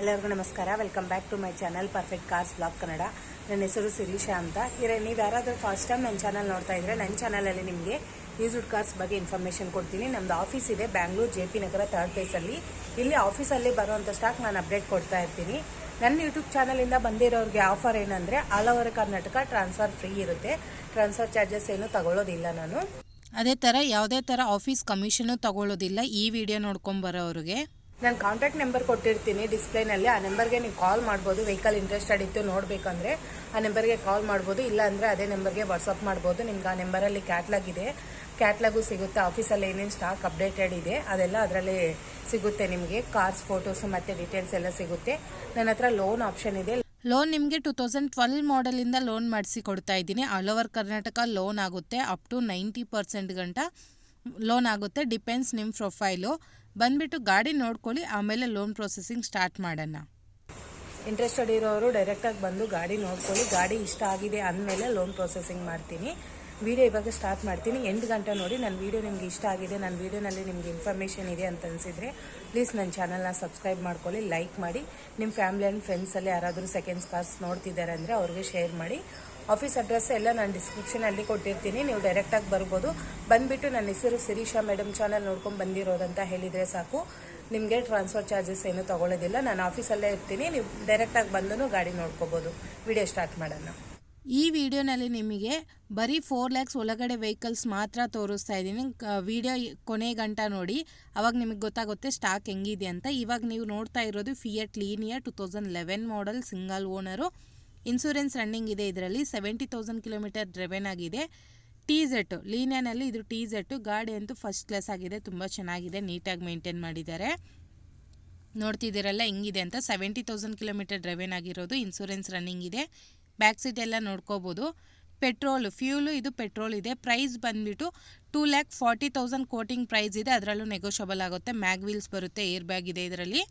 ಎಲ್ಲರಿಗೂ ನಮಸ್ಕಾರ. Welcome back to my channel perfect cars blog Kannada ನನ್ನ ಹೆಸರು ಸಿರೀಶಾ ಅಂತ. ಇರ ನೀವು ಯಾರಾದರೂ ಫಸ್ಟ್ ಟೈಮ್ ನನ್ನ ಚಾನಲ್ ನೋಡ್ತಾ ಇದ್ರೆ ನನ್ನ ಚಾನಲಲ್ಲಿ ನಿಮಗೆ ಯೂಸ್ಡ್ ಕಾರ್ಸ್ ಬಗ್ಗೆ ಇನ್ಫಾರ್ಮೇಷನ್ ಕೊಡ್ತೀನಿ. ನಮ್ಮದು ಆಫೀಸ್ ಇದೆ Bangalore J P Nagar third ಪ್ಲೇಸಲ್ಲಿ ಇಲ್ಲಿ ಆಫೀಸಲ್ಲಿ ಬರುವಂಥ ಸ್ಟಾಕ್ ನಾನು ಅಪ್ಡೇಟ್ ಕೊಡ್ತಾ ಇರ್ತೀನಿ. ನನ್ನ ಯೂಟ್ಯೂಬ್ ಚಾನಲಿಂದ ಬಂದಿರೋರಿಗೆ ಆಫರ್ ಏನಂದರೆ all over Karnataka transfer free ಇರುತ್ತೆ. ಟ್ರಾನ್ಸ್ಫರ್ ಚಾರ್ಜಸ್ ಏನು ತಗೊಳ್ಳೋದಿಲ್ಲ ನಾನು. ಅದೇ ಥರ ಯಾವುದೇ ಥರ ಆಫೀಸ್ ಕಮಿಷನು ತಗೊಳ್ಳೋದಿಲ್ಲ ಈ ವಿಡಿಯೋ ನೋಡ್ಕೊಂಬರೋರಿಗೆ ನಾನು ಕಾಂಟ್ಯಾಕ್ಟ್ ನಂಬರ್ ಕೊಟ್ಟಿರ್ತೀನಿ ಡಿಸ್ಪ್ಲೇನಲ್ಲಿ ಆ ನಂಬರ್ಗೆ ನೀವು ಕಾಲ್ ಮಾಡ್ಬೋದು. ವೆಹಿಕಲ್ ಇಂಟ್ರೆಸ್ಟೆಡ್ ಇತ್ತು ನೋಡಬೇಕಂದ್ರೆ ಆ ನಂಬರ್ಗೆ ಕಾಲ್ ಮಾಡ್ಬೋದು. ಇಲ್ಲ ಅಂದರೆ ಅದೇ ನಂಬರ್ಗೆ ವಾಟ್ಸಪ್ ಮಾಡ್ಬೋದು. ನಿಮ್ಗೆ ಆ ನಂಬರಲ್ಲಿ ಕ್ಯಾಟ್ಲಾಗ್ ಇದೆ. ಕ್ಯಾಟ್ಲಾಗು ಸಿಗುತ್ತೆ. ಆಫೀಸಲ್ಲಿ ಏನೇನು ಸ್ಟಾಕ್ ಅಪ್ಡೇಟೆಡ್ ಇದೆ, ಅದೆಲ್ಲ ಅದರಲ್ಲಿ ಸಿಗುತ್ತೆ ನಿಮಗೆ. ಕಾರ್ಸ್ ಫೋಟೋಸು ಮತ್ತು ಡೀಟೇಲ್ಸ್ ಎಲ್ಲ ಸಿಗುತ್ತೆ. ನನ್ನ ಹತ್ರ ಲೋನ್ ಆಪ್ಷನ್ ಇದೆ. ಲೋನ್ ನಿಮಗೆ ಟೂ ತೌಸಂಡ್ ಟ್ವೆಲ್ ಮಾಡೆಲಿಂದ ಲೋನ್ ಮಾಡಿಸಿ ಕೊಡ್ತಾ ಇದ್ದೀನಿ. ಆಲ್ ಓವರ್ ಕರ್ನಾಟಕ ಲೋನ್ ಆಗುತ್ತೆ. ಅಪ್ ಟು ನೈಂಟಿ ಪರ್ಸೆಂಟ್ ಗಂಟ ಲೋನ್ ಆಗುತ್ತೆ. ಡಿಪೆಂಡ್ಸ್ ನಿಮ್ಮ ಪ್ರೊಫೈಲು ಬಂದುಬಿಟ್ಟು ಗಾಡಿ ನೋಡ್ಕೊಳ್ಳಿ, ಆಮೇಲೆ ಲೋನ್ ಪ್ರೊಸೆಸಿಂಗ್ ಸ್ಟಾರ್ಟ್ ಮಾಡೋಣ. ಇಂಟ್ರೆಸ್ಟೆಡ್ ಇರೋರು ಡೈರೆಕ್ಟಾಗಿ ಬಂದು ಗಾಡಿ ನೋಡ್ಕೊಳ್ಳಿ, ಗಾಡಿ ಇಷ್ಟ ಆಗಿದೆ ಅಂದಮೇಲೆ ಲೋನ್ ಪ್ರೊಸೆಸಿಂಗ್ ಮಾಡ್ತೀನಿ. ವಿಡಿಯೋ ಇವಾಗ ಸ್ಟಾರ್ಟ್ ಮಾಡ್ತೀನಿ. ಎಂಟು ಗಂಟೆ ನೋಡಿ, ನನ್ನ ವಿಡಿಯೋ ನಿಮ್ಗೆ ಇಷ್ಟ ಆಗಿದೆ, ನನ್ನ ವಿಡಿಯೋನಲ್ಲಿ ನಿಮ್ಗೆ ಇನ್ಫಾರ್ಮೇಷನ್ ಇದೆ ಅಂತ ಅನಿಸಿದರೆ ಪ್ಲೀಸ್ ನನ್ನ ಚಾನಲ್ನ ಸಬ್ಸ್ಕ್ರೈಬ್ ಮಾಡ್ಕೊಳ್ಳಿ ಲೈಕ್ ಮಾಡಿ. ನಿಮ್ಮ ಫ್ಯಾಮಿಲಿ ಆ್ಯಂಡ್ ಫ್ರೆಂಡ್ಸಲ್ಲಿ ಯಾರಾದರೂ ಸೆಕೆಂಡ್ಸ್ ಕಾರ್ಸ್ ನೋಡ್ತಿದ್ದಾರೆ ಅಂದರೆ ಅವ್ರಿಗೆ ಶೇರ್ ಮಾಡಿ. ಆಫೀಸ್ ಅಡ್ರೆಸ್ ಎಲ್ಲ ನಾನು ಡಿಸ್ಕ್ರಿಪ್ಷನಲ್ಲಿ ಕೊಟ್ಟಿರ್ತೀನಿ. ನೀವು ಡೈರೆಕ್ಟಾಗಿ ಬರ್ಬೋದು. ಬಂದುಬಿಟ್ಟು ನನ್ನ ಹೆಸರು ಸಿರೀಶಾ ಮೇಡಮ್ ಚಾನಲ್ ನೋಡ್ಕೊಂಡು ಬಂದಿರೋದಂತ ಹೇಳಿದರೆ ಸಾಕು. ನಿಮಗೆ ಟ್ರಾನ್ಸ್ಫರ್ ಚಾರ್ಜಸ್ ಏನು ತೊಗೊಳ್ಳೋದಿಲ್ಲ ನಾನು ಆಫೀಸಲ್ಲೇ ಇರ್ತೀನಿ. ನೀವು ಡೈರೆಕ್ಟಾಗಿ ಬಂದು ಗಾಡಿ ನೋಡ್ಕೋಬೋದು. ವಿಡಿಯೋ ಸ್ಟಾರ್ಟ್ ಮಾಡೋಣ. ಈ ವಿಡಿಯೋನಲ್ಲಿ ನಿಮಗೆ ಬರೀ ಫೋರ್ ಲ್ಯಾಕ್ಸ್ ಒಳಗಡೆ ವೆಹಿಕಲ್ಸ್ ಮಾತ್ರ ತೋರಿಸ್ತಾ ಇದ್ದೀನಿ. ವಿಡಿಯೋ ಕೊನೆ ಗಂಟ ನೋಡಿ. ಅವಾಗ ನಿಮಗೆ ಗೊತ್ತಾಗುತ್ತೆ ಸ್ಟಾಕ್ ಹೆಂಗಿದೆ ಅಂತ. ಇವಾಗ ನೀವು ನೋಡ್ತಾ ಇರೋದು Fiat Linea two thousand eleven model single owner insurance running ಇದೆ ಇದರಲ್ಲಿ ಸೆವೆಂಟಿ ತೌಸಂಡ್ ಕಿಲೋಮೀಟರ್ ಡ್ರೆವೆನ್ ಆಗಿದೆ. ಟಿ ಝೆಟ್ಟು ಲೀನಿಯಾನಲ್ಲಿ ಇದು ಟಿ ಝೆಟ್ಟು ಗಾಡಿ ಅಂತೂ ಫಸ್ಟ್ ಕ್ಲಾಸ್ ಆಗಿದೆ, ತುಂಬ ಚೆನ್ನಾಗಿದೆ, ನೀಟಾಗಿ ಮೇಂಟೈನ್ ಮಾಡಿದ್ದಾರೆ. ನೋಡ್ತಿದ್ದೀರಲ್ಲ, ಹೆಂಗಿದೆ ಅಂತ ಸೆವೆಂಟಿ ತೌಸಂಡ್ ಕಿಲೋಮೀಟರ್ ಡ್ರೈವೇನ್ ಆಗಿರೋದು ಇನ್ಸೂರೆನ್ಸ್ ರನ್ನಿಂಗ್ ಇದೆ. ಬ್ಯಾಕ್ ಸೀಟ್ ಎಲ್ಲ ನೋಡ್ಕೋಬೋದು. ಪೆಟ್ರೋಲು ಫ್ಯೂಲು ಇದು ಪೆಟ್ರೋಲ್ ಇದೆ. ಪ್ರೈಸ್ ಬಂದುಬಿಟ್ಟು two lakh forty thousand quoting price ಇದೆ. ಅದರಲ್ಲೂ ನೆಗೋಷಿಯಬಲ್ ಆಗುತ್ತೆ. ಮ್ಯಾಗ್ ವೀಲ್ಸ್ ಬರುತ್ತೆ ಏರ್ ಬ್ಯಾಗ್ ಇದೆ ಇದರಲ್ಲಿ.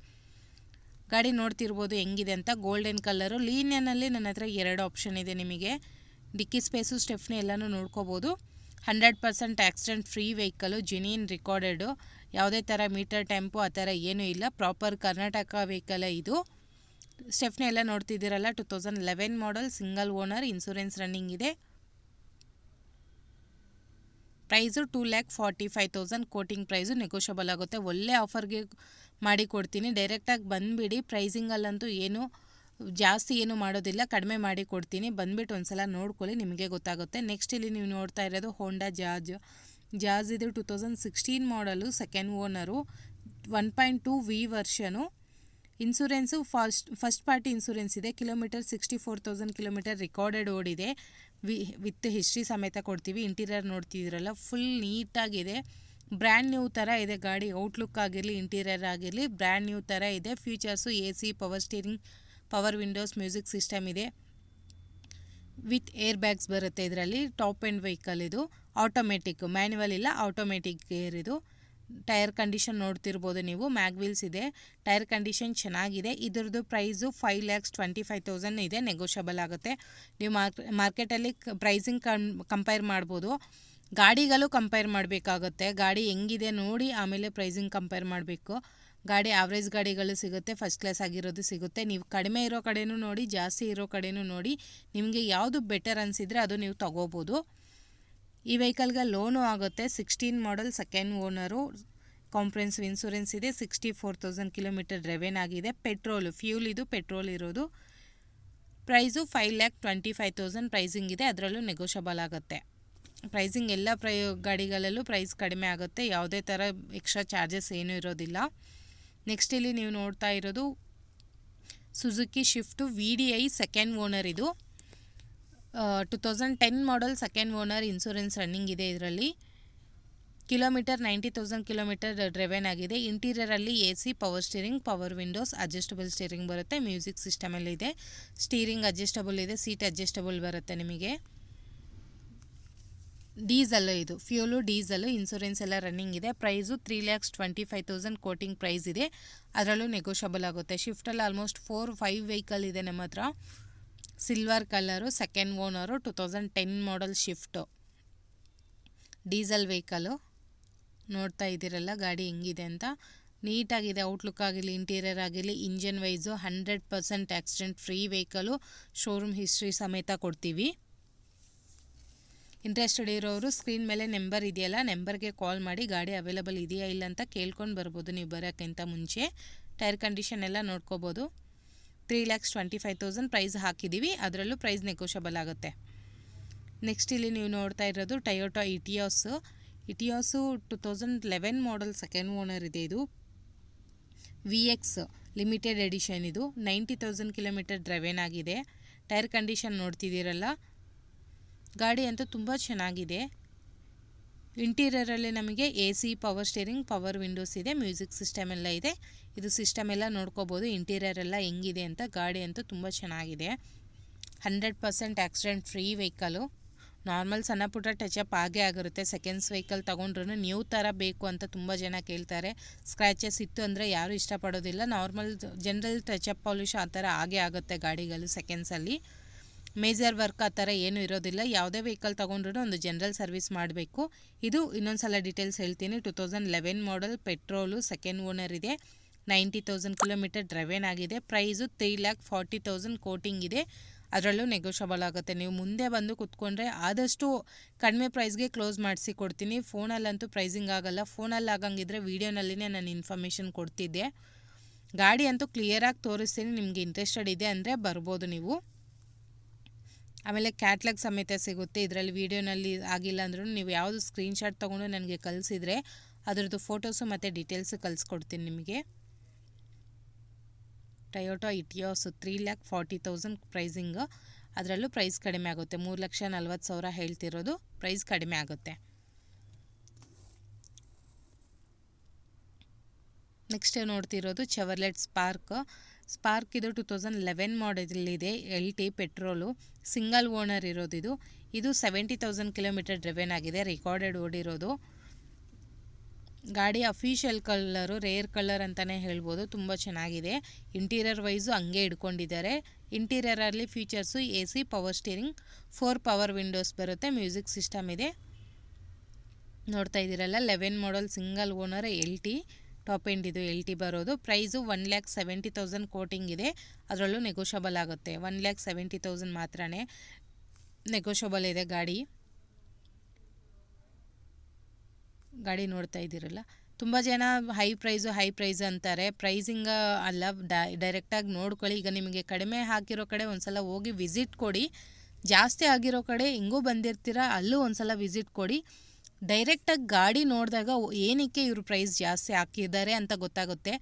ಗಾಡಿ ನೋಡ್ತಿರ್ಬೋದು ಹೆಂಗಿದೆ ಅಂತ ಗೋಲ್ಡನ್ ಕಲರು ಲೀನಿಯನಲ್ಲಿ ನನ್ನ ಹತ್ರ ಎರಡು ಆಪ್ಷನ್ ಇದೆ ನಿಮಗೆ. ಡಿಕ್ಕಿ ಸ್ಪೇಸು ಸ್ಟೆಫ್ನಿ ಎಲ್ಲನೂ ನೋಡ್ಕೋಬೋದು. Hundred percent accident free vehicle genuine recorded ಯಾವುದೇ ಥರ ಮೀಟರ್ ಟೆಂಪೋ ಆ ಥರ ಏನೂ ಇಲ್ಲ. ಪ್ರಾಪರ್ ಕರ್ನಾಟಕ ವೆಹಿಕಲೇ ಇದು. ಸ್ಟೆಫ್ನಿ ಎಲ್ಲ ನೋಡ್ತಿದ್ದೀರಲ್ಲ two thousand eleven model single owner insurance running ಇದೆ. Price two lakh forty five thousand quoting price negotiable ಆಗುತ್ತೆ. ಒಳ್ಳೆ ಆಫರ್ಗೆ ಮಾಡಿ ಕೊಡ್ತೀನಿ. ಡೈರೆಕ್ಟಾಗಿ ಬಂದುಬಿಡಿ. ಪ್ರೈಸಿಂಗಲ್ಲಂತೂ ಏನು, ಜಾಸ್ತಿ ಏನು ಮಾಡೋದಿಲ್ಲ. ಕಡಿಮೆ ಮಾಡಿ ಕೊಡ್ತೀನಿ. ಬಂದುಬಿಟ್ಟು ಒಂದ್ಸಲ ನೋಡ್ಕೊಳ್ಳಿ, ನಿಮಗೆ ಗೊತ್ತಾಗುತ್ತೆ. ನೆಕ್ಸ್ಟ್ ಇಲ್ಲಿ ನೀವು ನೋಡ್ತಾ ಇರೋದು ಹೋಂಡಾ ಜಾಜ್ ಜಾಜ್ ಇದು two thousand sixteen model second owner one point two V version insurance first first party insurance ಇದೆ. Kilometre sixty four thousand kilometre recorded ಓಡಿದೆ. ವಿ, ವಿತ್ ಹಿಸ್ಟ್ರಿ ಸಮೇತ ಕೊಡ್ತೀವಿ. ಇಂಟೀರಿಯರ್ ನೋಡ್ತಿದ್ದೀರಲ್ಲ ಫುಲ್ ನೀಟಾಗಿದೆ. ಬ್ರ್ಯಾಂಡ್ ನ್ಯೂ ಥರ ಇದೆ ಗಾಡಿ. ಔಟ್ಲುಕ್ ಆಗಿರಲಿ ಇಂಟೀರಿಯರ್ ಆಗಿರಲಿ ಬ್ರ್ಯಾಂಡ್ ನ್ಯೂ ಥರ ಇದೆ. Features A C power steering power windows music system ಇದೆ. ವಿತ್ ಏರ್ ಬ್ಯಾಗ್ಸ್ ಬರುತ್ತೆ ಇದರಲ್ಲಿ. ಟಾಪ್ ಆ್ಯಂಡ್ ವೆಹಿಕಲ್ ಇದು. ಆಟೋಮೆಟಿಕ್ ಮ್ಯಾನ್ಯುವಲ್ ಇಲ್ಲ ಆಟೋಮೆಟಿಕ್ ಗೇರ್ ಇದು. ಟೈರ್ ಕಂಡೀಷನ್ ನೋಡ್ತಿರ್ಬೋದು ನೀವು, ಮ್ಯಾಗ್ ವೀಲ್ಸ್ ಇದೆ, ಟೈರ್ ಕಂಡೀಷನ್ ಚೆನ್ನಾಗಿದೆ, ಇದ್ರದ್ದು price five lakhs twenty five thousand ಇದೆ ನೆಗೋಷಿಯಬಲ್ ಆಗುತ್ತೆ. ನೀವು ಮಾರ್ಕ್ ಮಾರ್ಕೆಟಲ್ಲಿ ಪ್ರೈಸಿಂಗ್ ಕಂ ಕಂಪೇರ್ ಮಾಡ್ಬೋದು. ಗಾಡಿಗಳು ಕಂಪೇರ್ ಮಾಡಬೇಕಾಗುತ್ತೆ, ಗಾಡಿ ಹೆಂಗಿದೆ ನೋಡಿ ಆಮೇಲೆ ಪ್ರೈಸಿಂಗ್ ಕಂಪೇರ್ ಮಾಡಬೇಕು. ಗಾಡಿ ಆವ್ರೇಜ್ ಗಾಡಿಗಳು ಸಿಗುತ್ತೆ ಫಸ್ಟ್ ಕ್ಲಾಸ್ ಆಗಿರೋದು ಸಿಗುತ್ತೆ. ನೀವು ಕಡಿಮೆ ಇರೋ ಕಡೆನೂ ನೋಡಿ, ಜಾಸ್ತಿ ಇರೋ ಕಡೆನೂ ನೋಡಿ, ನಿಮಗೆ ಯಾವುದು ಬೆಟರ್ ಅನಿಸಿದರೆ ಅದು ನೀವು ತಗೋಬೋದು. ಈ ವೆಹಿಕಲ್ಗೆ ಲೋನು ಆಗುತ್ತೆ. Sixteen model second owner. Comprehensive insurance ಇದೆ. Sixty four thousand kilometre driven ಆಗಿದೆ. ಪೆಟ್ರೋಲು, ಫ್ಯೂಲ್ ಇದು ಪೆಟ್ರೋಲ್ ಇರೋದು. Price five lakh twenty five thousand pricing ಇದೆ. ಅದರಲ್ಲೂ ನೆಗೋಷಬಲ್ ಆಗುತ್ತೆ. ಪ್ರೈಸಿಂಗ್ ಎಲ್ಲ ಪ್ರೈ ಗಾಡಿಗಳಲ್ಲೂ ಪ್ರೈಸ್ ಕಡಿಮೆ ಆಗುತ್ತೆ. ಯಾವುದೇ ಥರ ಎಕ್ಸ್ಟ್ರಾ ಚಾರ್ಜಸ್ ಏನೂ ಇರೋದಿಲ್ಲ. ನೆಕ್ಸ್ಟ್ ಇಲ್ಲಿ ನೀವು ನೋಡ್ತಾ ಇರೋದು Suzuki Swift. V D I second owner ಇದು. Two thousand ten model second owner insurance running ಇದೆ ಇದರಲ್ಲಿ. Kilometre ninety thousand kilometre driven ಆಗಿದೆ. ಇಂಟೀರಿಯರಲ್ಲಿ A C power steering power windows adjustable steering ಬರುತ್ತೆ. ಮ್ಯೂಸಿಕ್ ಸಿಸ್ಟಮಲ್ಲಿ ಇದೆ. ಸ್ಟೀರಿಂಗ್ ಅಡ್ಜಸ್ಟಬಲ್ ಇದೆ. Seat adjustable ಬರುತ್ತೆ ನಿಮಗೆ. ಡೀಸಲ್ಲು ಇದು. ಫ್ಯೂಲು ಡೀಸಲ್ಲು ಇನ್ಸೂರೆನ್ಸ್ ಎಲ್ಲ ರನ್ನಿಂಗ್ ಇದೆ. Price three lakhs twenty five thousand quoting price ಇದೆ. ಅದರಲ್ಲೂ ನೆಗೋಷಬಲ್ ಆಗುತ್ತೆ. ಶಿಫ್ಟಲ್ಲಿ ಆಲ್ಮೋಸ್ಟ್ ಫೋರ್ ಫೈವ್ ವೆಹಿಕಲ್ ಇದೆ ನಮ್ಮ ಹತ್ರ. Silver colour, second owner, two thousand ten model Swift diesel vehicle. ನೋಡ್ತಾ ಇದ್ದೀರಲ್ಲ, ಗಾಡಿ ಹೆಂಗಿದೆ ಅಂತ. ನೀಟಾಗಿದೆ ಔಟ್ಲುಕ್ ಆಗಿರಲಿ ಇಂಟೀರಿಯರ್ ಆಗಿರಲಿ engine wise hundred percent accident free vehicle showroom history ಸಮೇತ ಕೊಡ್ತೀವಿ. ಇಂಟ್ರೆಸ್ಟೆಡ್ ಇರೋರು ಸ್ಕ್ರೀನ್ ಮೇಲೆ ನಂಬರ್ ಇದೆಯಲ್ಲ ನಂಬರ್ಗೆ ಕಾಲ್ ಮಾಡಿ, ಗಾಡಿ ಅವೈಲಬಲ್ ಇದೆಯಾ ಇಲ್ಲ ಅಂತ ಕೇಳ್ಕೊಂಡು ಬರ್ಬೋದು ನೀವು ಬರೋಕ್ಕಿಂತ ಮುಂಚೆ. ಟೈರ್ ಕಂಡೀಷನ್ ಎಲ್ಲ ನೋಡ್ಕೋಬೋದು. Three lakhs twenty five thousand price ಹಾಕಿದ್ದೀವಿ ಅದರಲ್ಲೂ ಪ್ರೈಸ್ ನೆಗೋಷಬಲ್ ಆಗುತ್ತೆ. ನೆಕ್ಸ್ಟ್ ಇಲ್ಲಿ ನೀವು ನೋಡ್ತಾ ಇರೋದು Toyota Etios Etios two thousand eleven model second owner ಇದೆ ಇದು. ವಿ ಎಕ್ಸ್ ಲಿಮಿಟೆಡ್ ಎಡಿಷನ್ ಇದು. ನೈಂಟಿ ತೌಸಂಡ್ ಕಿಲೋಮೀಟರ್ ಡ್ರೈವೇನ್ ಆಗಿದೆ. ಟೈರ್ ಕಂಡೀಷನ್ ನೋಡ್ತಿದ್ದೀರಲ್ಲ? ಗಾಡಿ ಅಂತೂ ತುಂಬ ಚೆನ್ನಾಗಿದೆ. ಇಂಟೀರಿಯರಲ್ಲಿ ನಮಗೆ A C power steering power windows ಇದೆ ಮ್ಯೂಸಿಕ್ ಸಿಸ್ಟಮ್ ಎಲ್ಲ ಇದೆ. ಇದು ಸಿಸ್ಟಮ್ ಎಲ್ಲ ನೋಡ್ಕೋಬೋದು. ಇಂಟೀರಿಯರ್ ಎಲ್ಲ ಹೆಂಗಿದೆ ಅಂತ ಗಾಡಿ ಅಂತೂ ತುಂಬ ಚೆನ್ನಾಗಿದೆ. Hundred percent accident free vehicle normal ಸಣ್ಣ ಪುಟ್ಟ ಟಚಪ್ ಆಗೇ ಆಗಿರುತ್ತೆ. ಸೆಕೆಂಡ್ಸ್ ವೆಹಿಕಲ್ ತೊಗೊಂಡ್ರು ನ್ಯೂ ಥರ ಬೇಕು ಅಂತ ತುಂಬ ಜನ ಕೇಳ್ತಾರೆ. ಸ್ಕ್ರ್ಯಾಚಸ್ ಇತ್ತು ಅಂದರೆ ಯಾರು ಇಷ್ಟಪಡೋದಿಲ್ಲ. ನಾರ್ಮಲ್ ಜನರಲ್ ಟಚಪ್ ಪಾಲಿಶ್ ಆ ಥರ ಆಗೇ ಆಗುತ್ತೆ ಗಾಡಿಗಳು ಸೆಕೆಂಡ್ಸಲ್ಲಿ ಮೇಜರ್ ವರ್ಕ್ ಆ ಥರ ಏನೂ ಇರೋದಿಲ್ಲ. ಯಾವುದೇ ವೆಹಿಕಲ್ ತೊಗೊಂಡ್ರೂ ಒಂದು ಜನರಲ್ ಸರ್ವಿಸ್ ಮಾಡಬೇಕು. ಇದು ಇನ್ನೊಂದು ಸಲ ಡೀಟೇಲ್ಸ್ ಹೇಳ್ತೀನಿ. Two thousand eleven model petrol second owner ಇದೆ. ನೈಂಟಿ ತೌಸಂಡ್ ಕಿಲೋಮೀಟರ್ ಡ್ರೈವೇನ್ ಆಗಿದೆ. Price three lakh forty thousand quoting ಇದೆ. ಅದರಲ್ಲೂ ನೆಗೋಷಬಲ್ ಆಗುತ್ತೆ. ನೀವು ಮುಂದೆ ಬಂದು ಕುತ್ಕೊಂಡ್ರೆ ಆದಷ್ಟು ಕಡಿಮೆ ಪ್ರೈಸ್ಗೆ ಕ್ಲೋಸ್ ಮಾಡಿಸಿ ಕೊಡ್ತೀನಿ. ಫೋನಲ್ಲಂತೂ ಪ್ರೈಸಿಂಗ್ ಆಗಲ್ಲ. ಫೋನಲ್ಲಿ ಆಗಂಗಿದ್ರೆ ವೀಡಿಯೋನಲ್ಲಿನೇ ನಾನು ಇನ್ಫಾರ್ಮೇಷನ್ ಕೊಡ್ತಿದ್ದೆ. ಗಾಡಿ ಅಂತೂ ಕ್ಲಿಯರಾಗಿ ತೋರಿಸ್ತೀನಿ. ನಿಮಗೆ ಇಂಟ್ರೆಸ್ಟೆಡ್ ಇದೆ ಅಂದರೆ ಬರ್ಬೋದು ನೀವು. ಆಮೇಲೆ ಕ್ಯಾಟ್ಲಾಗ್ ಸಮೇತ ಸಿಗುತ್ತೆ. ಇದರಲ್ಲಿ ವೀಡಿಯೋನಲ್ಲಿ ಆಗಿಲ್ಲ ಅಂದ್ರೂ ನೀವು ಯಾವುದು ಸ್ಕ್ರೀನ್ಶಾಟ್ ತೊಗೊಂಡು ನನಗೆ ಕಳಿಸಿದರೆ ಅದರದ್ದು ಫೋಟೋಸು ಮತ್ತು ಡೀಟೇಲ್ಸು ಕಳಿಸ್ಕೊಡ್ತೀನಿ ನಿಮಗೆ. Toyota Etios three lakh forty thousand pricing ಅದರಲ್ಲೂ ಪ್ರೈಸ್ ಕಡಿಮೆ ಆಗುತ್ತೆ. ಮೂರು ಲಕ್ಷ ನಲ್ವತ್ತು ಸಾವಿರ ಹೇಳ್ತಿರೋದು ಪ್ರೈಸ್ ಕಡಿಮೆ ಆಗುತ್ತೆ. ನೆಕ್ಸ್ಟ್ ನೋಡ್ತಿರೋದು ಚೆವರ್ಲೆಟ್ ಸ್ಪಾರ್ಕ್ ಸ್ಪಾರ್ಕ್ ಇದು ಟು ತೌಸಂಡ್ ಲೆವೆನ್ ಇದೆ L T petrol single owner ಇರೋದು ಇದು. ಇದು ಸೆವೆಂಟಿ ತೌಸಂಡ್ ಕಿಲೋಮೀಟರ್ ಡ್ರಿವೆನ್ ಆಗಿದೆ ರೆಕಾರ್ಡೆಡ್ ಓಡಿರೋದು. ಗಾಡಿ ಅಫಿಷಿಯಲ್ ಕಲರು, ರೇರ್ ಕಲರ್ ಅಂತಲೇ ಹೇಳ್ಬೋದು. ತುಂಬ ಚೆನ್ನಾಗಿದೆ. ಇಂಟೀರಿಯರ್ ವೈಸು ಹಂಗೆ ಇಟ್ಕೊಂಡಿದ್ದಾರೆ ಇಂಟೀರಿಯರಲ್ಲಿ features A C power steering four power windows ಬರುತ್ತೆ. ಮ್ಯೂಸಿಕ್ ಸಿಸ್ಟಮ್ ಇದೆ. ನೋಡ್ತಾ ಇದ್ದೀರಲ್ಲ eleven model single owner L T top end ಇದು ಎಲ್ ಟಿ ಬರೋದು. Price one lakh seventy thousand quoting ಇದೆ. ಅದರಲ್ಲೂ ನೆಗೋಷಬಲ್ ಆಗುತ್ತೆ. ಒನ್ ಲ್ಯಾಕ್ ಸೆವೆಂಟಿ ತೌಸಂಡ್ ಮಾತ್ರನೇ ನೆಗೋಷಬಲ್ ಇದೆ ಗಾಡಿ. ಗಾಡಿ ನೋಡ್ತಾ ಇದ್ದೀರಲ್ಲ? ತುಂಬ ಜನ ಹೈ ಪ್ರೈಸು ಹೈ ಪ್ರೈಸ್ ಅಂತಾರೆ. ಪ್ರೈಸಿಂಗ್ ಅಲ್ಲ ಡೈರೆಕ್ಟಾಗಿ ನೋಡ್ಕೊಳ್ಳಿ. ಈಗ ನಿಮಗೆ ಕಡಿಮೆ ಹಾಕಿರೋ ಕಡೆ ಒಂದ್ಸಲ ಹೋಗಿ ವಿಸಿಟ್ ಕೊಡಿ. ಜಾಸ್ತಿ ಆಗಿರೋ ಕಡೆ ಹೆಂಗೂ ಬಂದಿರ್ತೀರ, ಅಲ್ಲೂ ಒಂದ್ಸಲ ವಿಸಿಟ್ ಕೊಡಿ. ಡೈರೆಕ್ಟಾಗಿ ಗಾಡಿ ನೋಡಿದಾಗ ಏನಕ್ಕೆ ಇವರು ಪ್ರೈಸ್ ಜಾಸ್ತಿ ಹಾಕಿದ್ದಾರೆ ಅಂತ ಗೊತ್ತಾಗುತ್ತೆ.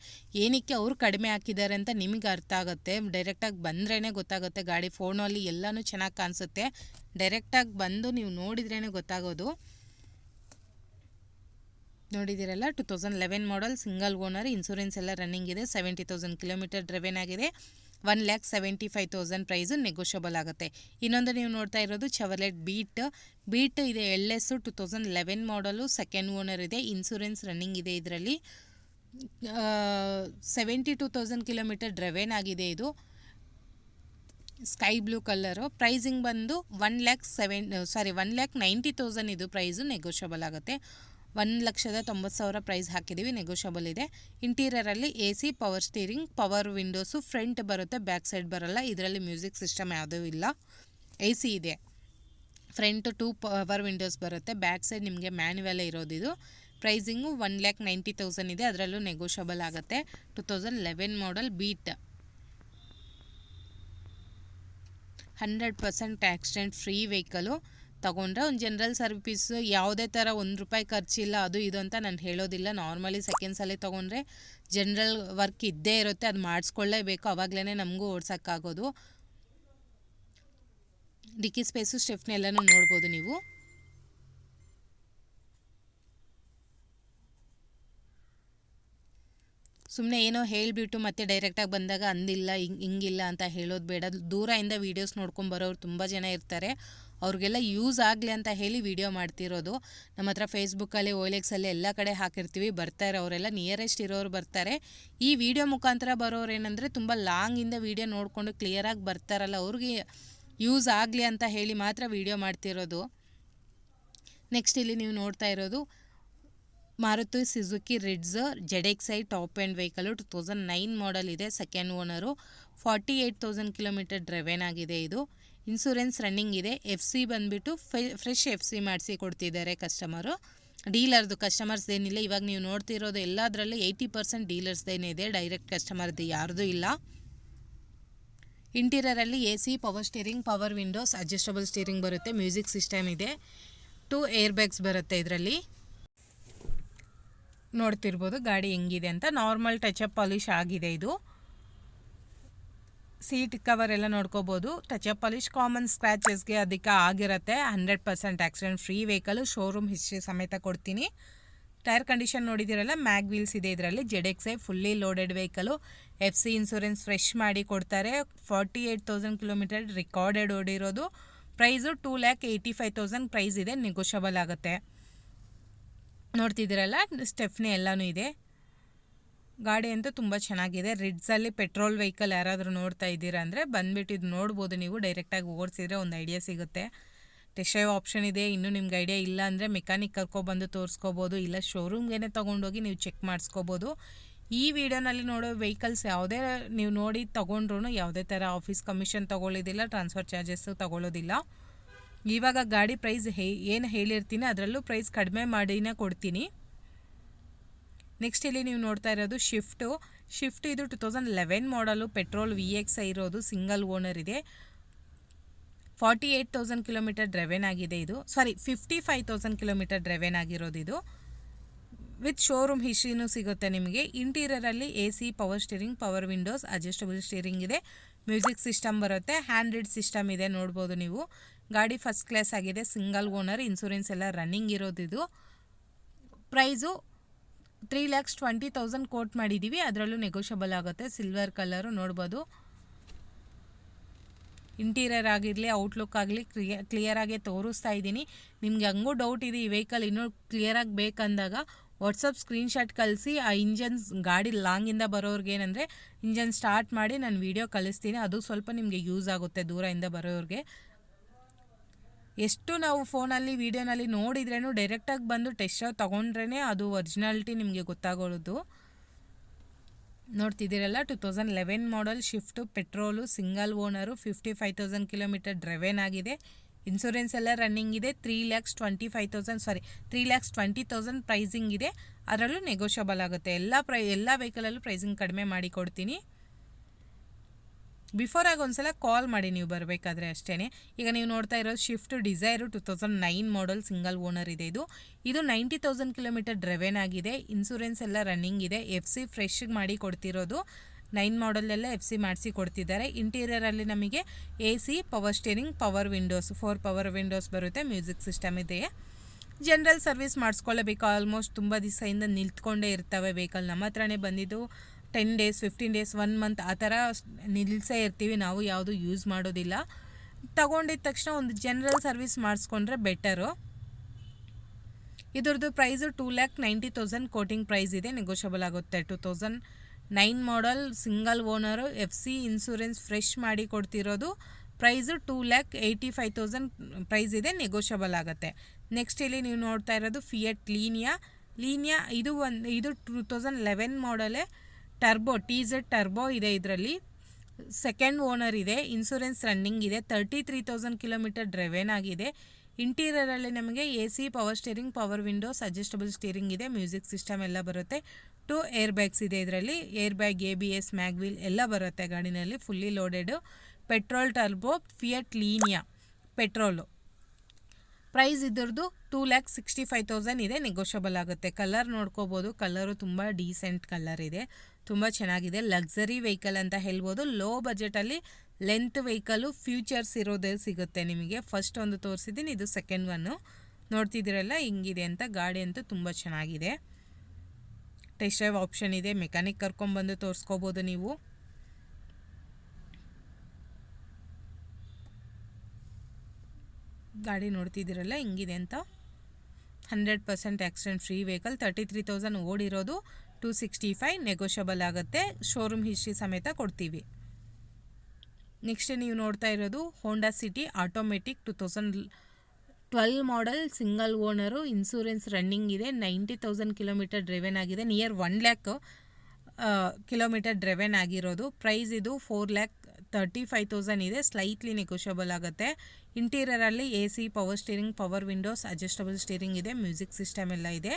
ಏನಕ್ಕೆ ಅವರು ಕಡಿಮೆ ಹಾಕಿದ್ದಾರೆ ಅಂತ ನಿಮಗೆ ಅರ್ಥ ಆಗುತ್ತೆ. ಡೈರೆಕ್ಟಾಗಿ ಬಂದ್ರೇ ಗೊತ್ತಾಗುತ್ತೆ. ಗಾಡಿ ಫೋನಲ್ಲಿ ಎಲ್ಲನೂ ಚೆನ್ನಾಗಿ ಕಾಣಿಸುತ್ತೆ. ಡೈರೆಕ್ಟಾಗಿ ಬಂದು ನೀವು ನೋಡಿದ್ರೇ ಗೊತ್ತಾಗೋದು. ನೋಡಿದ್ದೀರಲ್ಲ two thousand eleven model single owner insurance ಎಲ್ಲ ರನ್ನಿಂಗ್ ಇದೆ ಸೆವೆಂಟಿ ತೌಸಂಡ್ ಕಿಲೋಮೀಟರ್ ಡ್ರೆವೆನ್ ಆಗಿದೆ one lakh seventy five thousand price negotiable ಆಗುತ್ತೆ. ಇನ್ನೊಂದು ನೀವು ನೋಡ್ತಾ ಇರೋದು ಚವರ್ಲೆಟ್ ಬೀಟ್ ಬೀಟ್ ಇದೆ L S two thousand eleven model second owner ಇದೆ ಇನ್ಸೂರೆನ್ಸ್ ರನ್ನಿಂಗ್ ಇದೆ ಇದರಲ್ಲಿ. Seventy two thousand kilometre driven ಆಗಿದೆ ಇದು. ಸ್ಕೈ ಬ್ಲೂ ಕಲರು ಪ್ರೈಸಿಂಗ್ ಬಂದು one lakh seven sorry one lakh ninety thousand ಇದು ಪ್ರೈಸು ನೆಗೋಷಿಯಬಲ್ ಆಗುತ್ತೆ. ಒಂದು ಲಕ್ಷದ ತೊಂಬತ್ತು ಸಾವಿರ ಪ್ರೈಸ್ ಹಾಕಿದ್ದೀವಿ ನೆಗೋಷಿಯಬಲ್ ಇದೆ. ಇಂಟೀರಿಯರಲ್ಲಿ A C power steering power windows front ಬರುತ್ತೆ ಬ್ಯಾಕ್ ಸೈಡ್ ಬರೋಲ್ಲ, ಇದರಲ್ಲಿ ಮ್ಯೂಸಿಕ್ ಸಿಸ್ಟಮ್ ಯಾವುದೂ ಇಲ್ಲ. ಎ ಸಿ ಇದೆ. ಫ್ರಂಟ್ ಟೂ ಪವರ್ ವಿಂಡೋಸ್ ಬರುತ್ತೆ ಬ್ಯಾಕ್ ಸೈಡ್ ನಿಮಗೆ manual ಇರೋದಿದು pricing one lakh ninety thousand ಇದೆ, ಅದರಲ್ಲೂ ನೆಗೋಷಿಯಬಲ್ ಆಗುತ್ತೆ. Two thousand eleven model Beat hundred percent accident free vehicle ತೊಗೊಂಡ್ರೆ ಒಂದು ಜನರಲ್ ಸರ್ವಿಸ್ ಯಾವುದೇ ಥರ ಒಂದು ರೂಪಾಯಿ ಖರ್ಚಿಲ್ಲ, ಅದು ಇದು ಅಂತ ನಾನು ಹೇಳೋದಿಲ್ಲ. ನಾರ್ಮಲಿ ಸೆಕೆಂಡ್ಸಲ್ಲಿ ತೊಗೊಂಡ್ರೆ ಜನರಲ್ ವರ್ಕ್ ಇದ್ದೇ ಇರುತ್ತೆ, ಅದು ಮಾಡಿಸ್ಕೊಳ್ಳೇಬೇಕು. ಅವಾಗಲೇ ನಮಗೂ ಓಡ್ಸೋಕ್ಕಾಗೋದು. ಡಿಕ್ಕಿ ಸ್ಪೇಸು ಸ್ಟೆಫ್ನೆಲ್ಲನೂ ನೋಡ್ಬೋದು ನೀವು. ಸುಮ್ಮನೆ ಏನೋ ಹೇಳಿಬಿಟ್ಟು ಮತ್ತೆ ಡೈರೆಕ್ಟಾಗಿ ಬಂದಾಗ ಅಂದಿಲ್ಲ, ಹಿಂಗೆ ಹಿಂಗಿಲ್ಲ ಅಂತ ಹೇಳೋದು ಬೇಡ. ದೂರದಿಂದ ವೀಡಿಯೋಸ್ ನೋಡ್ಕೊಂಡು ಬರೋರು ತುಂಬ ಜನ ಇರ್ತಾರೆ. ಅವ್ರಿಗೆಲ್ಲ ಯೂಸ್ ಆಗಲಿ ಅಂತ ಹೇಳಿ ವಿಡಿಯೋ ಮಾಡ್ತಿರೋದು. ನಮ್ಮ ಹತ್ರ ಫೇಸ್ಬುಕ್ಕಲ್ಲಿ, ಓಲೆಕ್ಸಲ್ಲಿ ಎಲ್ಲ ಕಡೆ ಹಾಕಿರ್ತೀವಿ. ಬರ್ತಾರೆ ಅವರೆಲ್ಲ ನಿಯರೆಸ್ಟ್ ಇರೋರು ಬರ್ತಾರೆ. ಈ ವಿಡಿಯೋ ಮುಖಾಂತರ ಬರೋರು ಏನಂದರೆ ತುಂಬ ಲಾಂಗಿಂದ ವಿಡಿಯೋ ನೋಡಿಕೊಂಡು ಕ್ಲಿಯರಾಗಿ ಬರ್ತಾರಲ್ಲ, ಅವ್ರಿಗೆ ಯೂಸ್ ಆಗಲಿ ಅಂತ ಹೇಳಿ ಮಾತ್ರ ವಿಡಿಯೋ ಮಾಡ್ತಿರೋದು. ನೆಕ್ಸ್ಟ್ ಇಲ್ಲಿ ನೀವು ನೋಡ್ತಾ ಇರೋದು, Maruti Suzuki Ritz Z X I top end vehicle two thousand nine model ಇದೆ second owner forty eight thousand kilometre driven ಆಗಿದೆ ಇದು. ಇನ್ಸೂರೆನ್ಸ್ ರನ್ನಿಂಗ್ ಇದೆ. ಎಫ್ ಸಿ ಬಂದುಬಿಟ್ಟು ಫ್ರೆಶ್ ಎಫ್ ಸಿ ಮಾಡಿಸಿ ಕೊಡ್ತಿದ್ದಾರೆ ಕಸ್ಟಮರು. ಡೀಲರ್ದು ಕಸ್ಟಮರ್ಸ್ ಏನಿಲ್ಲ, ಇವಾಗ ನೀವು ನೋಡ್ತಿರೋದು ಎಲ್ಲದರಲ್ಲೂ ಏಯ್ಟಿ ಪರ್ಸೆಂಟ್ ಡೀಲರ್ಸ್ದೇನೇ ಇದೆ, ಡೈರೆಕ್ಟ್ ಕಸ್ಟಮರ್ದು ಯಾರ್ದು ಇಲ್ಲ. ಇಂಟೀರಿಯರಲ್ಲಿ A C, power steering, power windows, adjustable steering ಬರುತ್ತೆ, ಮ್ಯೂಸಿಕ್ ಸಿಸ್ಟಮ್ ಇದೆ. ಟೂ ಏರ್ ಬ್ಯಾಗ್ಸ್ ಬರುತ್ತೆ ಇದರಲ್ಲಿ. ನೋಡ್ತಿರ್ಬೋದು ಗಾಡಿ ಹೆಂಗಿದೆ ಅಂತ. ನಾರ್ಮಲ್ ಅಪ್ ಪಾಲಿಶ್ ಆಗಿದೆ ಇದು. ಸೀಟ್ ಕವರ್ ಎಲ್ಲ ನೋಡ್ಕೋಬೋದು. ಅಪ್ ಪಾಲಿಶ್ ಕಾಮನ್ ಸ್ಕ್ರ್ಯಾಚಸ್ಗೆ ಅದಕ್ಕೆ ಆಗಿರುತ್ತೆ. Hundred percent accident free vehicle showroom history ಸಮೇತ ಕೊಡ್ತೀನಿ. ಟೈರ್ ಕಂಡೀಷನ್ ನೋಡಿದಿರಲ್ಲ ಮ್ಯಾಗ್ ವೀಲ್ಸ್ ಇದೆ ಇದರಲ್ಲಿ. Z X I fully loaded vehicle F C insurance fresh ಮಾಡಿ ಕೊಡ್ತಾರೆ. Forty eight thousand kilometre recorded ಓಡಿರೋದು. Price two lakh eighty five thousand price ಇದೆ negotiable ಆಗುತ್ತೆ. ನೋಡ್ತಿದ್ದೀರಲ್ಲ ಸ್ಟೆಫ್ನಿ ಎಲ್ಲನೂ ಇದೆ. ಗಾಡಿ ಅಂತೂ ತುಂಬ ಚೆನ್ನಾಗಿದೆ. ರಿಡ್ಸಲ್ಲಿ ಪೆಟ್ರೋಲ್ ವೆಹಿಕಲ್ ಯಾರಾದರೂ ನೋಡ್ತಾ ಇದ್ದೀರಾ ಅಂದರೆ ಬಂದುಬಿಟ್ಟು ಇದು ನೋಡ್ಬೋದು ನೀವು. ಡೈರೆಕ್ಟಾಗಿ ಓಡಿಸಿದ್ರೆ ಒಂದು ಐಡಿಯಾ ಸಿಗುತ್ತೆ. ಟೆಸ್ಟ್ ಡ್ರೈವ್ ಆಪ್ಷನ್ ಇದೆ. ಇನ್ನೂ ನಿಮ್ಗೆ ಐಡಿಯಾ ಇಲ್ಲ ಅಂದರೆ ಮೆಕ್ಯಾನಿಕ್ ಕರ್ಕೊಬಂದು ತೋರಿಸ್ಕೋಬೋದು. ಇಲ್ಲ ಶೋರೂಮ್ಗೆ ತೊಗೊಂಡೋಗಿ ನೀವು ಚೆಕ್ ಮಾಡಿಸ್ಕೋಬೋದು. ಈ ವಿಡಿಯೋನಲ್ಲಿ ನೋಡೋ ವೆಹಿಕಲ್ಸ್ ಯಾವುದೇ ನೀವು ನೋಡಿ ತೊಗೊಂಡ್ರು ಯಾವುದೇ ಥರ ಆಫೀಸ್ ಕಮಿಷನ್ ತೊಗೊಳ್ಳೋದಿಲ್ಲ ಟ್ರಾನ್ಸ್ಫರ್ ಚಾರ್ಜಸ್ಸು ತೊಗೊಳ್ಳೋದಿಲ್ಲ. ಇವಾಗ ಗಾಡಿ ಪ್ರೈಸ್ ಏನು ಹೇಳಿರ್ತೀನಿ, ಅದರಲ್ಲೂ ಪ್ರೈಸ್ ಕಡಿಮೆ ಮಾಡಿನೇ ಕೊಡ್ತೀನಿ. ನೆಕ್ಸ್ಟ್ ಇಲ್ಲಿ ನೀವು ನೋಡ್ತಾ ಇರೋದು ಶಿಫ್ಟು ಶಿಫ್ಟ್ ಇದು two thousand eleven model petrol V X ಇರೋದು ಸಿಂಗಲ್ ಓನರ್ ಇದೆ. Forty eight thousand kilometre driven ಆಗಿದೆ ಇದು. Sorry fifty five thousand kilometre driven ಆಗಿರೋದು ಇದು. ವಿತ್ ಶೋರೂಮ್ ಹಿಸ್ಟ್ರಿನೂ ಸಿಗುತ್ತೆ ನಿಮಗೆ. ಇಂಟೀರಿಯರಲ್ಲಿ A C power steering power windows adjustable steering ಇದೆ. ಮ್ಯೂಸಿಕ್ ಸಿಸ್ಟಮ್ ಬರುತ್ತೆ. ಹ್ಯಾಂಡ್ರಿಡ್ ಸಿಸ್ಟಮ್ ಇದೆ ನೋಡ್ಬೋದು ನೀವು. ಗಾಡಿ ಫಸ್ಟ್ ಕ್ಲಾಸ್ ಆಗಿದೆ ಸಿಂಗಲ್ ಓನರ್ ಇನ್ಸೂರೆನ್ಸ್ ಎಲ್ಲ ರನ್ನಿಂಗ್ ಇರೋದು ಇದು. Price three lakhs twenty thousand quote ಮಾಡಿದ್ದೀವಿ ಅದರಲ್ಲೂ ನೆಗೋಷಿಯಬಲ್ ಆಗುತ್ತೆ. ಸಿಲ್ವರ್ ಕಲರು ನೋಡ್ಬೋದು. ಇಂಟೀರಿಯರ್ ಆಗಿರಲಿ ಔಟ್ಲುಕ್ ಆಗಲಿ ಕ್ಲಿಯರ್ ಕ್ಲಿಯರಾಗೆ ತೋರಿಸ್ತಾ ಇದ್ದೀನಿ. ನಿಮಗೆ ಹಂಗೂ ಡೌಟ್ ಇದೆ, ಈ ವೆಹಿಕಲ್ ಇನ್ನೂ ಕ್ಲಿಯರಾಗಿ ಬೇಕಂದಾಗ ವಾಟ್ಸಪ್ ಸ್ಕ್ರೀನ್ಶಾಟ್ ಕಳಿಸಿ. ಆ ಇಂಜನ್ಸ್ ಗಾಡಿ ಲಾಂಗಿಂದ ಬರೋರ್ಗೆ ಏನಂದರೆ ಇಂಜನ್ ಸ್ಟಾರ್ಟ್ ಮಾಡಿ ನಾನು ವೀಡಿಯೋ ಕಳಿಸ್ತೀನಿ. ಅದು ಸ್ವಲ್ಪ ನಿಮಗೆ ಯೂಸ್ ಆಗುತ್ತೆ ದೂರದಿಂದ ಬರೋರಿಗೆ. ಎಷ್ಟು ನಾವು ಫೋನಲ್ಲಿ, ವೀಡಿಯೋನಲ್ಲಿ ನೋಡಿದ್ರೇನು ಡೈರೆಕ್ಟಾಗಿ ಬಂದು ಟೆಸ್ಟ್ ತೊಗೊಂಡ್ರೇ ಅದು ಒರಿಜಿನಾಲಿಟಿ ನಿಮಗೆ ಗೊತ್ತಾಗೋದು ನೋಡ್ತಿದ್ದೀರಲ್ಲ, two thousand eleven model Swift, petrol, single owner, fifty five thousand kilometre driven ಆಗಿದೆ. ಇನ್ಸೂರೆನ್ಸ್ ಎಲ್ಲ ರನ್ನಿಂಗ್ ಇದೆ three lakhs twenty five thousand sorry three lakhs twenty thousand pricing ಇದೆ. ಅದರಲ್ಲೂ ನೆಗೋಷಿಯಬಲ್ ಆಗುತ್ತೆ. ಎಲ್ಲ ಪ್ರೈ ಎಲ್ಲ ವೆಹಿಕಲಲ್ಲೂ ಪ್ರೈಸಿಂಗ್ ಕಡಿಮೆ ಮಾಡಿ ಕೊಡ್ತೀನಿ. ಬಿಫೋರ್ ಆಗಿ ಒಂದ್ಸಲ ಕಾಲ್ ಮಾಡಿ ನೀವು ಬರಬೇಕಾದ್ರೆ ಅಷ್ಟೇ ಈಗ ನೀವು ನೋಡ್ತಾ ಇರೋದು Swift Dzire two thousand nine model single owner ಇದೆ ಇದು. ಇದು ನೈಂಟಿ ತೌಸಂಡ್ ಕಿಲೋಮೀಟರ್ ಡ್ರೆವೆನ್ ಆಗಿದೆ. ಇನ್ಸೂರೆನ್ಸ್ ಎಲ್ಲ ರನ್ನಿಂಗ್ ಇದೆ. ಎಫ್ ಸಿ ಫ್ರೆಶ್ ಮಾಡಿ ಕೊಡ್ತಿರೋದು. ನೈನ್ ಮಾಡಲೆಲ್ಲ ಎಫ್ ಸಿ ಮಾಡಿಸಿ ಕೊಡ್ತಿದ್ದಾರೆ. ಇಂಟೀರಿಯರಲ್ಲಿ ನಮಗೆ A C power steering power windows four power windows ಬರುತ್ತೆ. ಮ್ಯೂಸಿಕ್ ಸಿಸ್ಟಮ್ ಇದೆ. ಜನರಲ್ ಸರ್ವಿಸ್ ಮಾಡಿಸ್ಕೊಳ್ಳಬೇಕು. ಆಲ್ಮೋಸ್ಟ್ ತುಂಬ ದಿವಸದಿಂದ ನಿಂತ್ಕೊಂಡೇ ಇರ್ತವೆ ವೆಹಿಕಲ್ ನಮ್ಮ ಹತ್ರನೇ ಬಂದಿದ್ದು ten days fifteen days one month ಆ ಥರ ನಿಲ್ಲಿಸೇ ಇರ್ತೀವಿ. ನಾವು ಯಾವುದು ಯೂಸ್ ಮಾಡೋದಿಲ್ಲ. ತಗೊಂಡಿದ ತಕ್ಷಣ ಒಂದು ಜನರಲ್ ಸರ್ವಿಸ್ ಮಾಡಿಸ್ಕೊಂಡ್ರೆ ಬೆಟರು ಇದ್ರದ್ದು price two lakh ninety thousand quoting price ಇದೆ. ನೆಗೋಷಿಯಬಲ್ ಆಗುತ್ತೆ. Two thousand nine model single owner F C insurance fresh ಮಾಡಿ ಕೊಡ್ತಿರೋದು. Price two lakh eighty five thousand price ಇದೆ. ನೆಗೋಷಿಯಬಲ್ ಆಗುತ್ತೆ. ನೆಕ್ಸ್ಟ್ ಇಲ್ಲಿ ನೀವು ನೋಡ್ತಾ ಇರೋದು ಫಿಯಟ್ ಲೀನಿಯಾ ಲೀನಿಯಾ ಇದು ಒಂದು, ಇದು ಟೂ ತೌಸಂಡ್ ಲೆವೆನ್ ಮಾಡಲೇ ಟರ್ಬೋ ಟಿ ಝೆಡ್ ಟರ್ಬೋ ಇದೆ ಇದರಲ್ಲಿ. ಸೆಕೆಂಡ್ ಓನರ್ ಇದೆ, ಇನ್ಸೂರೆನ್ಸ್ ರನ್ನಿಂಗ್ ಇದೆ thirty three thousand kilometre driven ಆಗಿದೆ. ಇಂಟೀರಿಯರಲ್ಲಿ ನಮಗೆ A C, power steering, power window adjustable steering ಇದೆ, ಮ್ಯೂಸಿಕ್ ಸಿಸ್ಟಮ್ ಎಲ್ಲ ಬರುತ್ತೆ. ಟು ಏರ್ ಬ್ಯಾಗ್ಸ್ ಇದೆ ಇದರಲ್ಲಿ, air bag, A B S mag wheel ಎಲ್ಲ ಬರುತ್ತೆ ಗಾಡಿನಲ್ಲಿ fully loaded petrol turbo Fiat Linea petrol. Price ಇದ್ರದ್ದು two lakh sixty five thousand ಇದೆ negotiable ಆಗುತ್ತೆ. ಕಲರ್ ನೋಡ್ಕೋಬೋದು. ಕಲರು ತುಂಬ ಡೀಸೆಂಟ್ ಕಲರ್ ಇದೆ. ತುಂಬ ಚೆನ್ನಾಗಿದೆ. ಲಕ್ಸರಿ ವೆಹಿಕಲ್ ಅಂತ ಹೇಳ್ಬೋದು. ಲೋ ಬಜೆಟಲ್ಲಿ ಲೆಂತ್ ವೆಹಿಕಲು ಫ್ಯೂಚರ್ಸ್ ಇರೋದೇ ಸಿಗುತ್ತೆ ನಿಮಗೆ. ಫಸ್ಟ್ ಒಂದು ತೋರಿಸಿದ್ದೀನಿ, ಇದು ಸೆಕೆಂಡ್ ಒನ್ನು ನೋಡ್ತಿದ್ದೀರಲ್ಲ, ಹಿಂಗಿದೆ ಅಂತ, ಗಾಡಿ ಅಂತೂ ತುಂಬ ಚೆನ್ನಾಗಿದೆ. ಟೆಸ್ಟ್ ಡ್ರೈವ್ ಆಪ್ಷನ್ ಇದೆ. ಮೆಕ್ಯಾನಿಕ್ ಕರ್ಕೊಂಬಂದು ತೋರಿಸ್ಕೋಬೋದು ನೀವು. ಗಾಡಿ ನೋಡ್ತಿದ್ದೀರಲ್ಲ, ಹಿಂಗಿದೆ ಅಂತ. Hundred percent accident free vehicle thirty three thousand ಓಡಿರೋದು two sixty five negotiable ಆಗುತ್ತೆ. ಶೋರೂಮ್ ಹಿಸ್ಟ್ರಿ ಸಮೇತ ಕೊಡ್ತೀವಿ. ನೆಕ್ಸ್ಟ್ ನೀವು ನೋಡ್ತಾ ಇರೋದು Honda City automatic two thousand twelve model single owner insurance running ಇದೆ. ನೈಂಟಿ ತೌಸಂಡ್ ಕಿಲೋಮೀಟರ್ ಡ್ರೈವೆನ್ ಆಗಿದೆ. Near one lakh kilometre driven ಆಗಿರೋದು. Price ಇದು four lakh thirty five thousand ಇದೆ ಸ್ಲೈಟ್ಲಿ ನೆಗೋಷಿಯಬಲ್ ಆಗುತ್ತೆ. ಇಂಟೀರಿಯರಲ್ಲಿ A C power steering power windows adjustable steering ಇದೆ music system ಎಲ್ಲ ಇದೆ.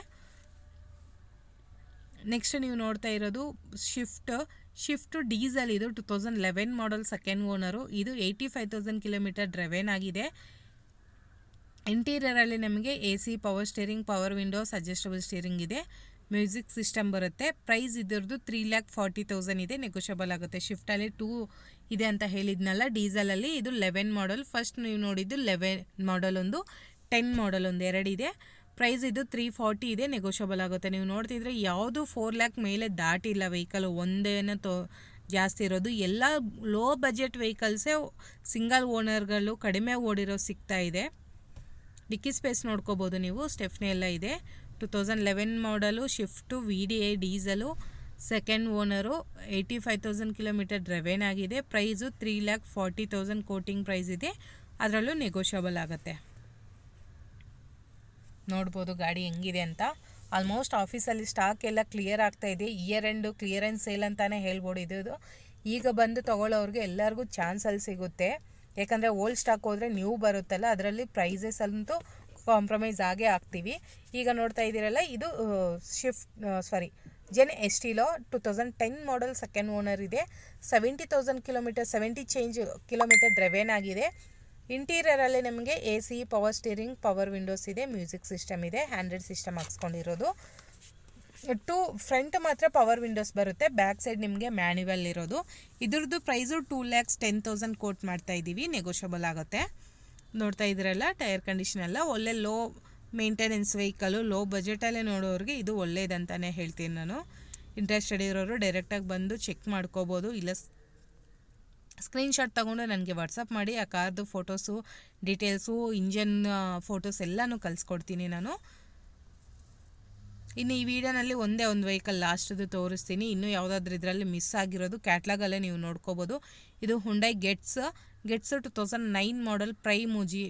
Next ನೀವು ನೋಡ್ತಾ ಇರೋದು ಶಿಫ್ಟ್ ಶಿಫ್ಟ್ ಡೀಸೆಲ್ ಇದು two thousand eleven model second owner ಇದು eighty five thousand kilometre driven ಆಗಿದೆ ಇಂಟೀರಿಯರಲ್ಲಿ ನಮಗೆ A C power steering power windows adjustable steering ಇದೆ. ಮ್ಯೂಸಿಕ್ ಸಿಸ್ಟಮ್ ಬರುತ್ತೆ. ಪ್ರೈಸ್ ಇದ್ರದ್ದು ತ್ರೀ ಲ್ಯಾಕ್ ಫಾರ್ಟಿ ತೌಸಂಡ್ ಇದೆ. ನೆಗೋಷಿಯಬಲ್ ಆಗುತ್ತೆ. ಶಿಫ್ಟಲ್ಲಿ ಟೂ ಇದೆ ಅಂತ ಹೇಳಿದ್ನಲ್ಲ ಡೀಸೆಲಲ್ಲಿ ಇದು ಲೆವೆನ್ ಮಾಡಲ್ ಫಸ್ಟ್ ನೀವು ನೋಡಿದ್ದು ಲೆವೆನ್ ಮಾಡಲ್ ಒಂದು ಟೆನ್ ಮಾಡಲ್ ಒಂದು ಎರಡಿದೆ ಪ್ರೈಸ್ ಇದು ತ್ರೀ ಫಾರ್ಟಿ ಇದೆ. ನೆಗೋಷಿಯಬಲ್ ಆಗುತ್ತೆ. ನೀವು ನೋಡ್ತಿದ್ರೆ ಯಾವುದು ಫೋರ್ ಲ್ಯಾಕ್ ಮೇಲೆ ದಾಟಿಲ್ಲ ವೆಹಿಕಲ್ ಒಂದೇನ ತೋ, ಜಾಸ್ತಿ ಇರೋದು. ಎಲ್ಲ ಲೋ ಬಜೆಟ್ ವೆಹಿಕಲ್ಸೇ ಸಿಂಗಲ್ ಓನರ್ಗಳು ಕಡಿಮೆ ಓಡಿರೋ ಸಿಗ್ತಾ ಇದೆ. ಡಿಕ್ಕಿ ಸ್ಪೇಸ್ ನೋಡ್ಕೋಬೋದು ನೀವು. ಸ್ಟೆಫ್ನಿ ಎಲ್ಲ ಇದೆ. Two thousand eleven model Swift V D A diesel second owner eighty five thousand kilometre driven ಆಗಿದೆ. Price three lakh forty thousand quoting price ಇದೆ. ಅದರಲ್ಲೂ ನೆಗೋಷಿಯಬಲ್ ಆಗುತ್ತೆ. ನೋಡ್ಬೋದು ಗಾಡಿ ಹೆಂಗಿದೆ ಅಂತ. ಆಲ್ಮೋಸ್ಟ್ ಆಫೀಸಲ್ಲಿ ಸ್ಟಾಕ್ ಎಲ್ಲ ಕ್ಲಿಯರ್ ಆಗ್ತಾ ಇದೆ. ಇಯರ್ ಎಂಡು ಕ್ಲಿಯರೆನ್ಸ್ ಸೇಲ್ ಅಂತಲೇ ಹೇಳ್ಬೋದು ಇದು ಈಗ ಬಂದು ತೊಗೊಳ್ಳೋರಿಗೆ ಎಲ್ಲರಿಗೂ ಚಾನ್ಸಲ್ಲಿ ಸಿಗುತ್ತೆ. ಯಾಕಂದರೆ ಓಲ್ಡ್ ಸ್ಟಾಕ್ ಹೋದರೆ ನ್ಯೂ ಬರುತ್ತಲ್ಲ, ಅದರಲ್ಲಿ ಪ್ರೈಸಸ್ ಅಂತೂ ಕಾಂಪ್ರಮೈಸ್ ಆಗೇ ಆಗ್ತೀವಿ. ಈಗ ನೋಡ್ತಾ ಇದ್ದೀರಲ್ಲ, ಇದು Swift sorry Zen Estilo two thousand ten model second owner ಇದೆ. Seventy thousand kilometre seventy change kilometre driven ಆಗಿದೆ. ಇಂಟೀರಿಯರಲ್ಲಿ ನಮಗೆ A C power steering power windows ಇದೆ ಮ್ಯೂಸಿಕ್ ಸಿಸ್ಟಮ್ ಇದೆ ಹ್ಯಾಂಡ್ರೆಡ್ ಸಿಸ್ಟಮ್ ಹಾಕ್ಸ್ಕೊಂಡಿರೋದು. ಟು ಫ್ರಂಟ್ ಮಾತ್ರ ಪವರ್ ವಿಂಡೋಸ್ ಬರುತ್ತೆ back side ನಿಮಗೆ ಮ್ಯಾನ್ಯುವಲ್ ಇರೋದು. ಇದ್ರದ್ದು price two lakhs ten thousand quote ಮಾಡ್ತಾ ಇದ್ದೀವಿ ನೆಗೋಷಿಯಬಲ್ ಆಗುತ್ತೆ. ನೋಡ್ತಾ ಇದ್ದೀರಲ್ಲ ಟೈರ್ ಕಂಡೀಷನ್ ಎಲ್ಲ ಒಳ್ಳೆ ಲೋ ಮೇಂಟೆನೆನ್ಸ್ ವೆಹಿಕಲು ಲೋ ಬಜೆಟಲ್ಲೇ ನೋಡೋರಿಗೆ ಇದು ಒಳ್ಳೇದಂತಾನೆ ಹೇಳ್ತೀನಿ ನಾನು. ಇಂಟ್ರೆಸ್ಟೆಡ್ ಇರೋರು ಡೈರೆಕ್ಟಾಗಿ ಬಂದು ಚೆಕ್ ಮಾಡ್ಕೋಬೋದು. ಇಲ್ಲ ಸ್ಕ್ರೀನ್ಶಾಟ್ ತೊಗೊಂಡು ನನಗೆ ವಾಟ್ಸಪ್ ಮಾಡಿ, ಆ ಕಾರ್ದು ಫೋಟೋಸು ಡೀಟೇಲ್ಸು ಇಂಜನ್ ಫೋಟೋಸ್ ಎಲ್ಲನೂ ಕಳಿಸ್ಕೊಡ್ತೀನಿ ನಾನು. ಇನ್ನು ಈ ವಿಡಿಯೋನಲ್ಲಿ ಒಂದೇ ಒಂದು ವೆಹಿಕಲ್ ಲಾಸ್ಟದು ತೋರಿಸ್ತೀನಿ. ಇನ್ನೂ ಯಾವುದಾದ್ರೂ ಇದರಲ್ಲಿ ಮಿಸ್ ಆಗಿರೋದು ಕ್ಯಾಟ್ಲಾಗಲ್ಲೇ ನೀವು ನೋಡ್ಕೋಬೋದು. ಇದು Hyundai Getz Getz two thousand nine model ಪ್ರೈ ಮುಜಿ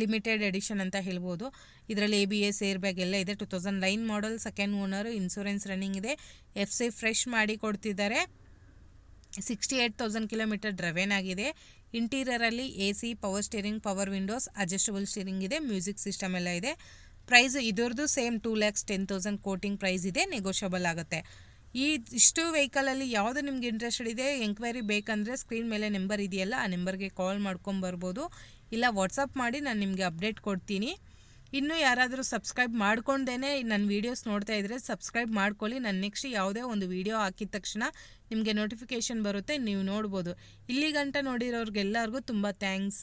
ಲಿಮಿಟೆಡ್ ಎಡಿಷನ್ ಅಂತ ಹೇಳ್ಬೋದು. ಇದರಲ್ಲಿ A B S air bag ಎಲ್ಲ ಇದೆ. Two thousand nine model second owner insurance running ಇದೆ. ಎಫ್ ಸಿ ಫ್ರೆಶ್ ಮಾಡಿ ಕೊಡ್ತಿದ್ದಾರೆ. Sixty eight thousand kilometre driven ಆಗಿದೆ ಇಂಟೀರಿಯರಲ್ಲಿ A C power steering power windows adjustable steering ಇದೆ. ಮ್ಯೂಸಿಕ್ ಸಿಸ್ಟಮ್ ಎಲ್ಲ ಇದೆ. Price ಇದರದ್ದು same two lakhs ten thousand quoting price ಇದೆ. Negotiable ಆಗುತ್ತೆ. ಈ ಇಷ್ಟು ವೆಹಿಕಲಲ್ಲಿ ಯಾವುದು ನಿಮ್ಗೆ ಇಂಟ್ರೆಸ್ಟೆಡ್ ಇದೆ ಎಂಕ್ವೈರಿ ಬೇಕಂದರೆ ಸ್ಕ್ರೀನ್ ಮೇಲೆ ನಂಬರ್ ಇದೆಯಲ್ಲ, ಆ ನಂಬರ್ಗೆ ಕಾಲ್ ಮಾಡ್ಕೊಂಬರ್ಬೋದು ಇಲ್ಲ ವಾಟ್ಸಪ್ ಮಾಡಿ ನಾನು ನಿಮಗೆ ಅಪ್ಡೇಟ್ ಕೊಡ್ತೀನಿ. ಇನ್ನೂ ಯಾರಾದರೂ ಸಬ್ಸ್ಕ್ರೈಬ್ ಮಾಡ್ಕೊಂಡೇ ನನ್ನ ವೀಡಿಯೋಸ್ ನೋಡ್ತಾ ಇದ್ದರೆ ಸಬ್ಸ್ಕ್ರೈಬ್ ಮಾಡ್ಕೊಳ್ಳಿ. ನಾನು ನೆಕ್ಸ್ಟ್ ಯಾವುದೇ ಒಂದು ವೀಡಿಯೋ ಹಾಕಿದ ತಕ್ಷಣ ನಿಮಗೆ ನೋಟಿಫಿಕೇಷನ್ ಬರುತ್ತೆ, ನೀವು ನೋಡ್ಬೋದು. ಇಲ್ಲಿ ಗಂಟ ನೋಡಿರೋರಿಗೆಲ್ಲರಿಗೂ ತುಂಬ ಥ್ಯಾಂಕ್ಸ್